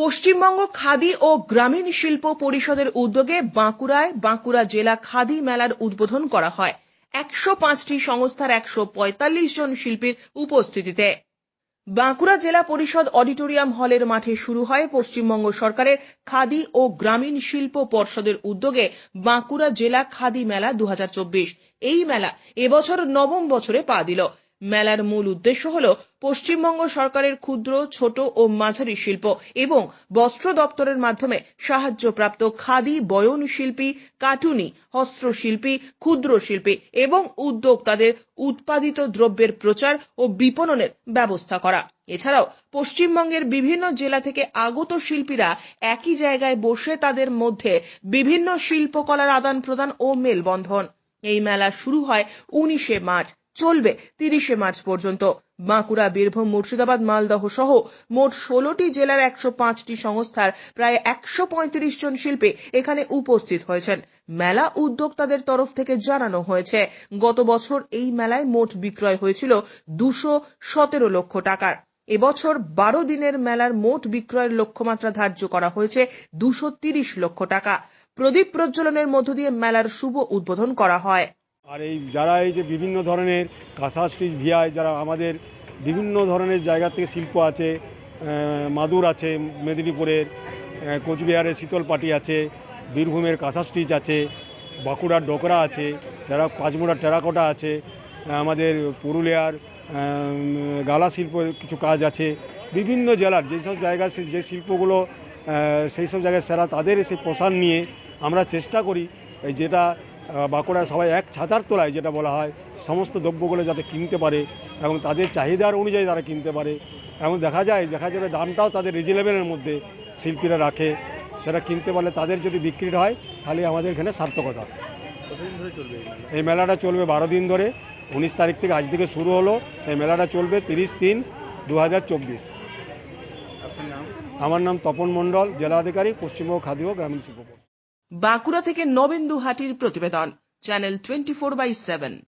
পশ্চিমবঙ্গ খাদি ও গ্রামীণ শিল্প পরিষদের উদ্যোগে বাঁকুড়ায় বাঁকুড়া জেলা খাদি মেলার উদ্বোধন করা হয়। একশো পাঁচটি সংস্থার একশো পঁয়তাল্লিশ জন শিল্পীর উপস্থিতিতে। বাঁকুড়া জেলা পরিষদ অডিটোরিয়াম হলের মাঠে শুরু হয় পশ্চিমবঙ্গ সরকারের খাদি ও গ্রামীণ শিল্প পর্ষদের উদ্যোগে বাঁকুড়া জেলা খাদি মেলা দু হাজার চব্বিশ। এই মেলা এবছর নবম বছরে পা দিল। মেলার মূল উদ্দেশ্য হল পশ্চিমবঙ্গ সরকারের ক্ষুদ্র, ছোট ও মাঝারি শিল্প এবং বস্ত্র দপ্তরের মাধ্যমে সাহায্যপ্রাপ্ত খাদি, বয়ন শিল্পী, কাটুনি হস্ত্রশিল্পী ক্ষুদ্র শিল্পী এবং উদ্যোক্তাদের উৎপাদিত দ্রব্যের প্রচার ও বিপণনের ব্যবস্থা করা। এছাড়াও পশ্চিমবঙ্গের বিভিন্ন জেলা থেকে আগত শিল্পীরা একই জায়গায় বসে তাদের মধ্যে বিভিন্ন শিল্পকলার আদান প্রদান ও মেলবন্ধন। এই মেলা শুরু হয় উনিশে মার্চ। চলবে তিরিশে মার্চ পর্যন্ত। বাঁকুড়া, বীরভূম, মুর্শিদাবাদ, মালদহ সহ মোট ষোলোটি জেলার একশো পাঁচটি সংস্থার প্রায় একশো পঁয়ত্রিশ জন শিল্পী এখানে উপস্থিত হয়েছেন। মেলা উদ্যোক্তাদের তরফ থেকে জানানো হয়েছে, গত বছর এই মেলায় মোট বিক্রয় হয়েছিল দুশো সতেরো লক্ষ টাকার। এবছর বারো দিনের মেলার মোট বিক্রয়ের লক্ষ্যমাত্রা ধার্য করা হয়েছে দুশো লক্ষ টাকা। প্রদীপ প্রজ্বলনের মধ্য দিয়ে মেলার শুভ উদ্বোধন করা হয়। আর এই যারা এই যে বিভিন্ন ধরনের কাঁথা স্টিচ, ভিআই যারা আমাদের বিভিন্ন ধরনের জায়গা থেকে শিল্প আছে মাদুর আছে, মেদিনীপুরের কোচবিহারের শীতল পাটি আছে, বীরভূমের কাঁথা স্টিচ আছে, বাঁকুড়ার ডোকরা আছে, টেরা, পাঁচমুড়ার টেরাকোটা আছে আমাদের পুরুলিয়ার গালা শিল্পের কিছু কাজ আছে, বিভিন্ন জেলার যেসব জায়গায় সে- যে শিল্পগুলো সেই সব জায়গায় সেরা তাদের সেই পোষণ নিয়ে আমরা চেষ্টা করি যেটা আহ, বাঁকুড়ার সবাই এক ছাতার তোলায় যেটা বলা হয় সমস্ত দ্রব্যগুলো যাতে কিনতে পারে এবং তাদের চাহিদার অনুযায়ী তারা কিনতে পারে। এবং দেখা যায় দেখা যাবে দামটাও তাদের রিজনেবলের মধ্যে শিল্পীরা রাখে। সেটা কিনতে পারলে তাদের যদি বিক্রিটা হয় তাহলে আমাদের এখানে সার্থকতা। এই মেলাটা চলবে বারো দিন ধরে উনিশ তারিখ থেকে আজ থেকে শুরু হলো। এই মেলাটা চলবে তিরিশ তিন দু হাজার চব্বিশ আমার নাম তপন মণ্ডল জেলাধিকারী পশ্চিমবঙ্গ খাদি ও গ্রামীণ শিল্প। বাঁকুড়া থেকে নবেন্দু হাটির প্রতিবেদন channel twenty four by seven.